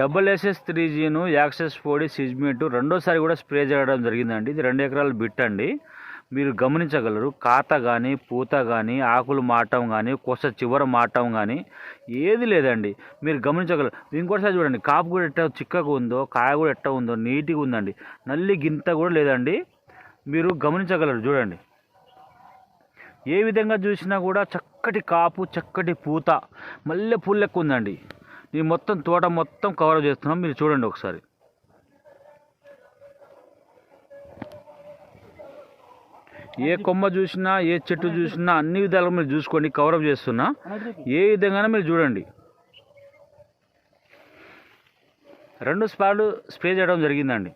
Double SS three జీను access ఫోడి సిజ్మేట్ రెండోసారి కూడా స్ప్రే చేయడం జరిగిందండి. ఇది రెండు ఎకరాలు బిట్ అండి. మీరు గమనించగలరు కాత కానీ పూత కానీ ఆకులు మాటం కానీ కొస చివర మాటం కానీ ఏది లేదండి. మీరు గమనించగలరు. ఇంకోటిసారి చూడండి కాపు కూడా ఎట్ట చిక్కగా ఉందో కాయ కూడా ఎట్ట ఉందో నీట్గా ఉందండి. నల్లి గింత కూడా లేదండి. మీరు గమనించగలరు చూడండి. ఏ విధంగా చూసినా కూడా చక్కటి కాపు చక్కటి పూత మల్లె పూలు లెక్క ఉందండి. ఈ మొత్తం తోట మొత్తం కవర్ చేస్తున్నాం. మీరు చూడండి ఒకసారి. ఏ కొమ్మ చూసినా ఏ చెట్టు చూసినా అన్ని విధాలుగా మీరు చూసుకోండి కవరప్ చేస్తున్నా. ఏ విధంగానే మీరు చూడండి. రెండు స్పాలు స్ప్రే చేయడం జరిగిందండి.